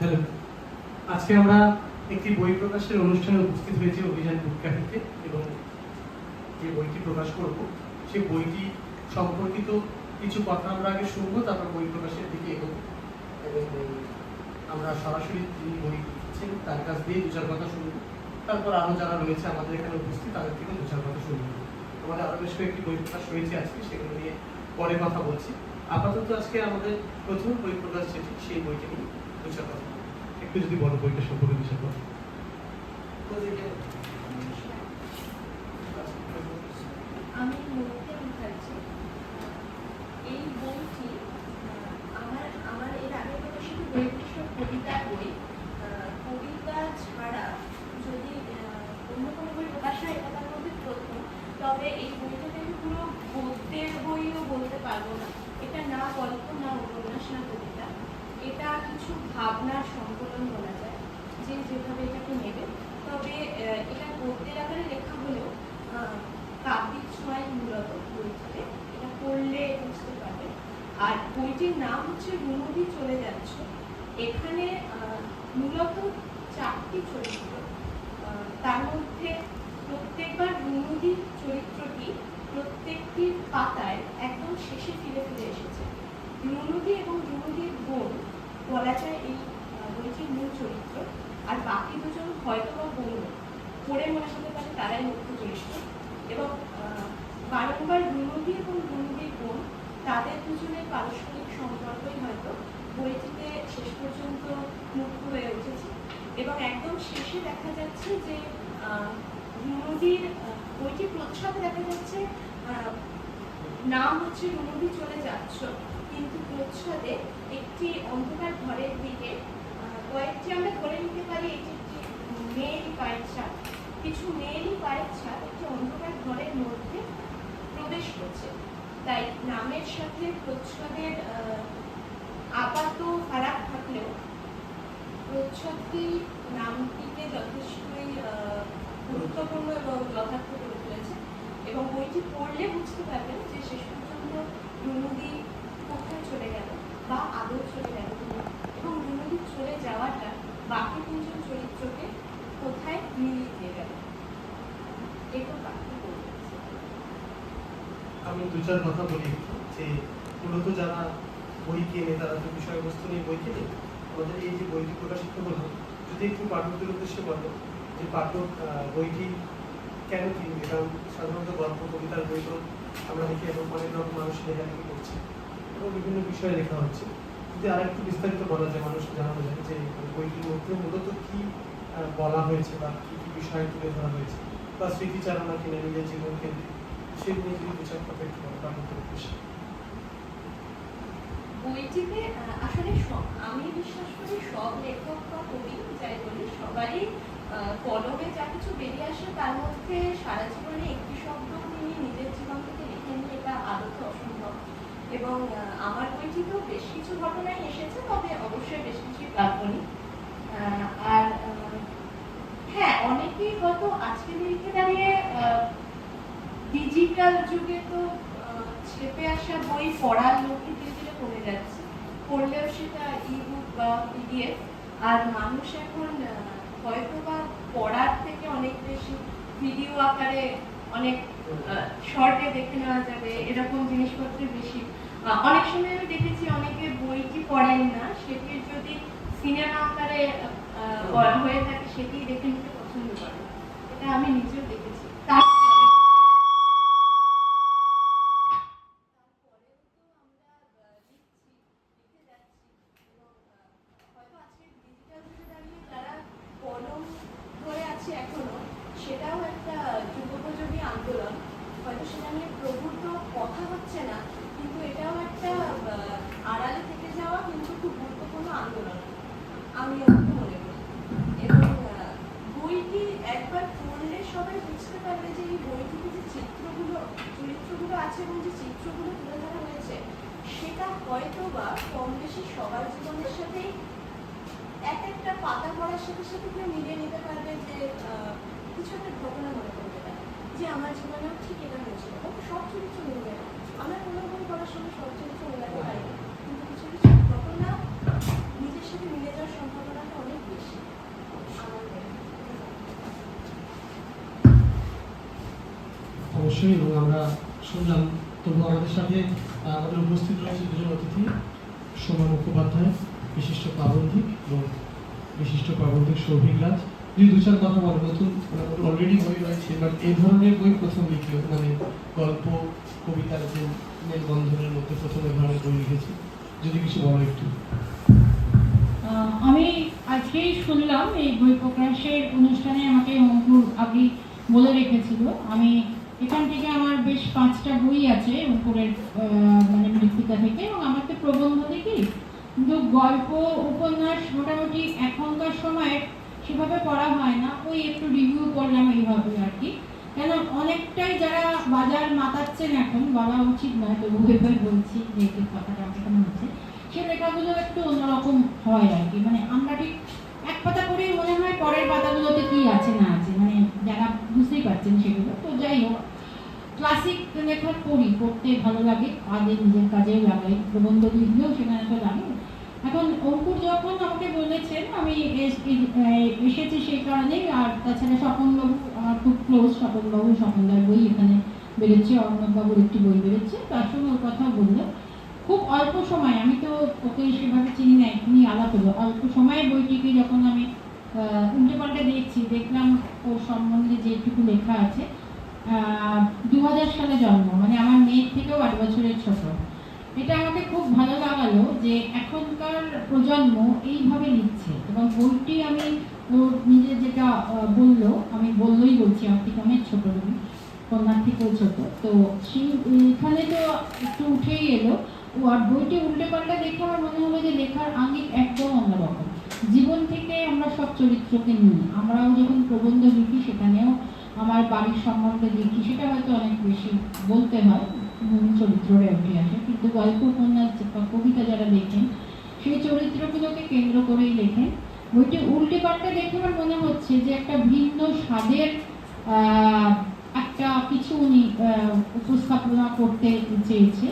Hello. আজকে আমরা একটি বই প্রকাশের অনুষ্ঠানে উপস্থিত হয়েছি অভিযান বুক ক্যাফেতে এবং যে বইটি প্রকাশ করব সেই বইটি সম্পর্কিত কিছু কথা আমরা আগে শুনব, তারপর বই প্রকাশের দিকে এগোবো। এবং আমরা সরাসরি যিনি বই লিখছেন, তার কাছ দিয়ে দু চার কথা শুনব। তারপর আরও যারা রয়েছে আমাদের এখানে উপস্থিত, তাদের থেকে দু চার কথা শুনব। আমাদের আরও বেশ কয়েকটি বই প্রকাশ হয়েছে আজকে, সেগুলো নিয়ে পরে কথা বলছি। আপাতত আজকে আমাদের প্রথম বই প্রকাশ যেটি, সেই বইটি নিয়ে কথা একটু যদি বড় বইটা সম্পর্কে বিষয় কথা আমি মনিকা মুখার্জি এই বইটি আহ, আমার আমার এর আগে প্রকাশিত বইগুলি সব কবিতার বই আহ, কবিতা ছাড়া যদি আহ, অন্য কোনো বই প্রকাশ হয় এটা তার মধ্যে প্রথম তবে এই বইটাকে আমি পুরো গদ্যের বইও বলতে পারব না এটা না গল্প না না। কবিতা এটা কিছু ভাবনার সংকলন বলা যায়, যে যেভাবে এটাকে নেবে। তবে এটা গদ্যের আকারে লেখা হলেও কাব্যিক ছোঁয়ায় মূলত বইটিতে এটা পড়লে বুঝতে পারবে। আর বইটির নাম হচ্ছে রুমুদি চলে যাচ্ছ। এখানে মূলত চারটি চরিত্র। তার মধ্যে প্রত্যেকবার রুমুদি চরিত্রটি প্রত্যেকটি পাতায় একদম শেষে ফিরে ফিরে এসেছে। রুনুদি এবং রুনুদির বোন বলা যায় এই বইটির মূল চরিত্র। আর বাকি দুজন হয়তো বা বোন পড়ে মনে হতে পারে তারাই মুখ্য চরিত্র এবং বারংবার রুনুদি এবং রুনুদির বোন তাদের দুজনের পারস্পরিক সম্পর্কই হয়তো বইটিতে শেষ পর্যন্ত মুখ্য হয়ে উঠেছে। এবং একদম শেষে দেখা যাচ্ছে যে আহ, রুনুদির আহ, বইটি প্রচ্ছদে দেখা যাচ্ছে নাম হচ্ছে রুনুদি চলে যাচ্ছ। একটি অন্ধকার ঘরের দিকে কয়েকটি আমরা ধরে নিতে পারি এটি একটি মেয়েরই পায়ের ছাপ। কিছু মেয়েরই পায়ের ছাপ একটি অন্ধকার ঘরের মধ্যে প্রবেশ করছে। তাই নামের সাথে প্রচ্ছদের আপাত ফারাক থাকলেও প্রচ্ছদটি নামটিকে যথেষ্টই গুরুত্বপূর্ণ এবং যথার্থ করে তুলেছে। এবং বইটি পড়লে বুঝতে পারবেন যে শেষ পর্যন্ত গেল বা আদৌ চলে গেল এবং রুনুদি চলে যাওয়াটা বাকি তিনজন চরিত্রকে কোথায় মিলিয়ে দিয়ে গেল? এটা বাকি আমি দু চার কথা বলি যে মূলত যারা বই কেনে, তারা তো বিষয়বস্তু নিয়ে বই কেনে, আমাদের এই যে বইটি প্রকাশিত হলো, যদি একটু পাঠকদের উদ্দেশ্যে বলো যে পাঠক বইটি কেন কিনবে? কারণ সাধারণত গল্প, কবিতার বই তো আমরা দেখি এবং অনেক রকম মানুষ লেখালেখি করছে বিভিন্ন বিষয়ে লেখা হচ্ছে। যদি আর একটু বিস্তারিত বলা যায়, মানুষ জানানো যায় যে বইটির মধ্যে মূলত কি বলা হয়েছে বা কি কি বিষয় তুলে ধরা হয়েছে বা স্মৃতিচারণা কিনে নিজের জীবন কেন্দ্রিক সেগুলো যদি দু চার কথা একটু বলো পাঠকদের উদ্দেশ্যে বইটিতে আসলে আমি বিশ্বাস করি সব লেখক বা কবি, যাই বলি, সবারই কলমে যা কিছু বেরিয়ে আসে তার মধ্যে সারা জীবনে একটি শব্দ তিনি নিজের জীবন থেকে লিখে নিয়ে এটা আদত অসম্ভব এবং আমার বইটিতেও বেশ কিছু ঘটনাই এসেছে, তবে অবশ্যই বেশ কিছু কাল্পনিক আর হ্যাঁ অনেকেই হয়তো আজকের দিকে দাঁড়িয়ে ডিজিটাল যুগে তো ছেপে আসা বই পড়ার লোকই ধীরে ধীরে কমে যাচ্ছে। পড়লেও সেটা ইবুক বা পিডিএফ আর মানুষ এখন হয়তো বা পড়ার থেকে অনেক বেশি ভিডিও আকারে অনেক শর্টে দেখে নেওয়া যাবে, এরকম জিনিসপত্র বেশি অনেক সময় আমি দেখেছি অনেকে বইটি পড়েন না সেটির যদি সিনেমা আকারে করা হয়ে থাকে সেটি দেখে নিতে পছন্দ করে এটা আমি নিজেও দেখেছি। তার তারপরেও তো আমরা আহ, লিখছি, লিখে যাচ্ছি এবং আহ, হয়তো আজকে ডিজিটাল যুগে দাঁড়িয়ে যারা কলম ধরে আছে এখনও সেটাও একটা যুগোপযোগী আন্দোলন হয়তো সেটা নিয়ে প্রভূত কথা হচ্ছে না, কিন্তু এটাও একটা আড়ালে থেকে যাওয়া কিন্তু খুব গুরুত্বপূর্ণ আন্দোলন, আমি মনে করি। এবং বইটি একবার পড়লে সবাই বুঝতে পারবে যে এই বইটিতে যে চিত্রগুলো, চরিত্রগুলো আছে এবং যে চিত্রগুলো তুলে ধরা হয়েছে, সেটা হয়তো বা কম বেশি সবার জীবনের সাথেই এক একটা পাতা পড়ার সাথে সাথে কেউ মিলিয়ে নিতে পারবে যে কিছু একটা ঘটনা মনে যে আমার জীবনেও ঠিক এটা হয়েছিল সব চরিত্র মিলে যায়। আমার কোনো করার সময় সব চরিত্র মেলাতে পারি কিন্তু কিছু কিছু ঘটনা নিজের সাথে মিলে যাওয়ার সম্ভাবনাটা অনেক বেশি। অবশ্যই, এবং আমরা শুনলাম। তবু আমাদের সাথে আমাদের উপস্থিত রয়েছে দুজন অতিথি। সোমা মুখোপাধ্যায়, বিশিষ্ট প্রাবন্ধিক এবং বিশিষ্ট প্রাবন্ধিক সৌভিক রাজ। যদি দু চার কথা বলো নতুন অলরেডি বই রয়েছে বাট এই ধরনের বই প্রথম লিখে মানে গল্প, কবিতার যে মেলবন্ধনের মধ্যে প্রথম এই ধরনের বই লিখেছি। যদি কিছু বলো একটু। আমি আজকেই শুনলাম এই বই প্রকাশের অনুষ্ঠানে আমাকে অঙ্কুর আগে বলে রেখেছিল। আমি এখান থেকে আমার বেশ পাঁচটা বই আছে অঙ্কুরের মানে মৃত্তিকা থেকে, এবং আমার তো প্রবন্ধ দেখি কিন্তু গল্প, উপন্যাস মোটামুটি এখনকার সময়ে সেভাবে পড়া হয় না, ওই একটু রিভিউ করলাম এইভাবে আর কি। কেন, অনেকটাই যারা বাজার মাতাচ্ছেন এখন বলা উচিত নয় তবু এবার বলছি যেহেতু কথাটা এখানে হচ্ছে, সে লেখাগুলো একটু অন্যরকম হয় আর কি। মানে আমরা ঠিক এক পাতা করেই মনে হয় পরের পাতাগুলোতে কি আছে, না আছে। মানে যারা বুঝতেই পারছেন সেগুলো, তো যাই হোক। ক্লাসিক লেখা পড়ি, পড়তে ভালো লাগে, আগে নিজের কাজেও লাগাই প্রবন্ধ লিখলেও সেখানে তো লাগে। এখন অঙ্কুর যখন আমাকে বলেছেন, আমি এসেছি সেই কারণেই, আর তাছাড়া স্বপনবাবু, আমার খুব ক্লোজ স্বপনবাবু স্বপনদার বই এখানে বেরোচ্ছে অর্ণববাবুর একটি বই বেরোচ্ছে, তার সঙ্গে ওর কথা বলল। খুব অল্প সময়, আমি তো ওকে সেভাবে চিনি না, এখনই আলাপ হলো। অল্প সময়ে বইটিকে যখন আমি উল্টে পাল্টে দেখছি, দেখলাম ওর সম্বন্ধে যেটুকু লেখা আছে দু হাজার সালে জন্ম মানে আমার মেয়ের থেকেও আট বছরের ছোট। এটা আমাকে খুব ভালো লাগালো যে এখনকার প্রজন্ম এইভাবে লিখছে এবং বইটি আমি ওর নিজে যেটা বলল, আমি বললোই বলছি, আমার থেকে অনেক ছোট তুমি কন্যার থেকেও ছোট। তো সেই এখানে তো একটু উঠেই এলো। আর বইটি উল্টে পাল্টে দেখে আমার মনে হলো যে লেখার আঙ্গিক একদম অন্যরকম। জীবন থেকে আমরা সব চরিত্রকে নিই। আমরাও যখন প্রবন্ধ লিখি, সেখানেও আমার বাড়ির সম্বন্ধে লিখি, সেটা হয়তো অনেক বেশি বলতে হয়। মূল চরিত্ররে উঠে আসে কিন্তু গল্প উপন্যাস বা কবিতা যারা লেখেন সেই চরিত্রগুলোকে কেন্দ্র করেই লেখেন। বইটি উল্টে পাল্টে দেখে আমার মনে হচ্ছে যে একটা ভিন্ন স্বাদের একটা কিছু উনি উপস্থাপনা করতে চেয়েছে।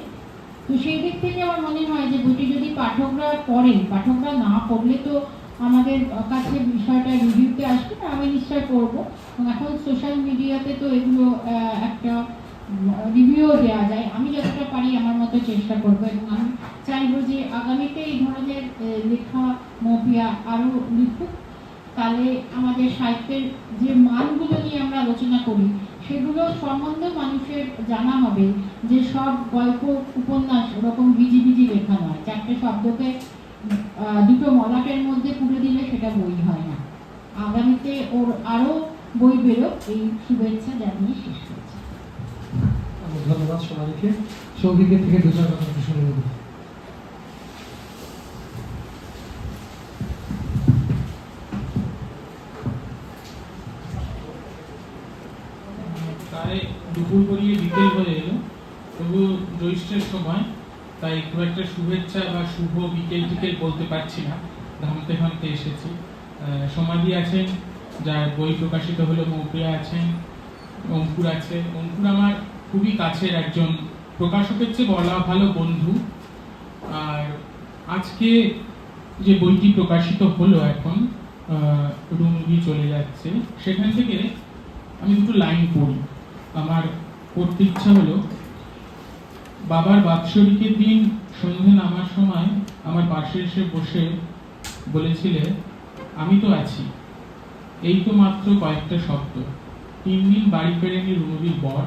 তো সেই দিক থেকে আমার মনে হয় যে বইটি যদি পাঠকরা পড়েন পাঠকরা না পড়লে তো আমাদের কাছে বিষয়টা রিভিউতে আসবে আমি নিশ্চয় পড়ব। এখন সোশ্যাল মিডিয়াতে তো এগুলো একটা রিভিউও দেওয়া যায়। আমি যতটা পারি আমার মতো চেষ্টা করব এবং আমি চাইব যে আগামীতে এই ধরনের লেখা, মপিয়া আরও লিখুক। তাহলে আমাদের সাহিত্যের যে মানগুলো নিয়ে আমরা আলোচনা করি, সেগুলো সম্বন্ধে মানুষের জানা হবে যে সব গল্প, উপন্যাস ওরকম ভিজি ভিজি লেখা নয়। চারটে শব্দকে দুটো মলাটের মধ্যে পুরে দিলে সেটা বই হয় না। আগামীতে ওর আরও বই বেরোক। এই শুভেচ্ছা জানিয়ে শেষ ধন্যবাদ সবাইকে। সৌভিকের থেকে দু দুপুর গড়িয়ে বিকেল হয়ে এলো। তবু জ্যৈষ্ঠের সময়, তাই খুব একটা শুভেচ্ছা বা শুভ বিকেল টিকেল বলতে পারছি না। ঘামতে ঘামতে এসেছি। সমাধি আছেন, যার বই প্রকাশিত হলো, মৌপ্রিয়া আছেন, অঙ্কুর আছে। অঙ্কুর আমার খুবই কাছের একজন প্রকাশকের চেয়ে বলা ভালো বন্ধু। আর আজকে যে বইটি প্রকাশিত হলো এখন রুমুদি চলে যাচ্ছে, সেখান থেকে আমি দুটো লাইন পড়ি। আমার পড়তে ইচ্ছা হলো, বাবার বাৎসরিকের দিন সন্ধে নামার সময় আমার পাশে এসে বসে বলেছিলে, আমি তো আছি। এই তো মাত্র কয়েকটা শব্দ। তিন দিন বাড়ি ফেরেনি রুনুদির বর।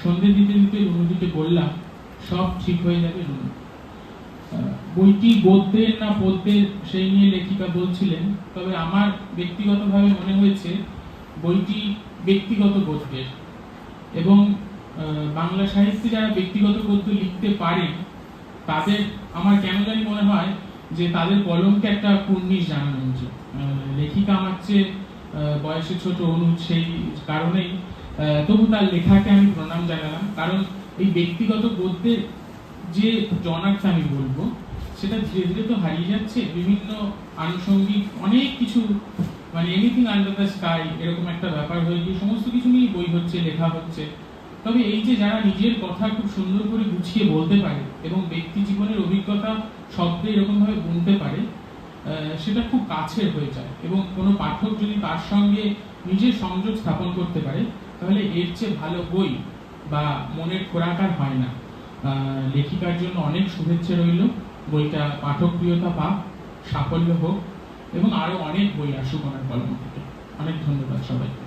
সন্ধে দিতে দিতে রুনুদিকে বললাম, সব ঠিক হয়ে যাবে রুনু। বইটি গদ্যের না পদ্যের সেই নিয়ে লেখিকা বলছিলেন, তবে আমার ব্যক্তিগতভাবে মনে হয়েছে বইটি ব্যক্তিগত গদ্যের। এবং বাংলা সাহিত্যে যারা ব্যক্তিগত গদ্য লিখতে পারেন তাদের, আমার কেন জানি মনে হয় যে তাদের কলমকে একটা কুর্নিশ জানানো উচিত। লেখিকা আমার চেয়ে বয়সে ছোট অনুজ সেই কারণেই তবু তার লেখাকে আমি প্রণাম জানালাম। কারণ এই ব্যক্তিগত গদ্যের যে জনার্থ আমি বলব, সেটা ধীরে ধীরে তো হারিয়ে যাচ্ছে। বিভিন্ন আনুষঙ্গিক অনেক কিছু মানে এনিথিং আন্ডার দ্য স্কাই এরকম একটা ব্যাপার হয়ে গিয়ে সমস্ত কিছু নিয়ে বই হচ্ছে, লেখা হচ্ছে। তবে এই যে যারা নিজের কথা খুব সুন্দর করে গুছিয়ে বলতে পারে এবং ব্যক্তি জীবনের অভিজ্ঞতা শব্দে এরকম ভাবে বুনতে পারে সেটা খুব কাছের হয়ে যায় এবং কোনো পাঠক যদি তার সঙ্গে নিজের সংযোগ স্থাপন করতে পারে তাহলে এর চেয়ে ভালো বই বা মনের খোরাকার হয় না। লেখিকার জন্য অনেক শুভেচ্ছা রইল। বইটা পাঠকপ্রিয়তা পাক, সাফল্য হোক এবং আরও অনেক বই আসুক ওনার কলম থেকে। অনেক ধন্যবাদ সবাইকে।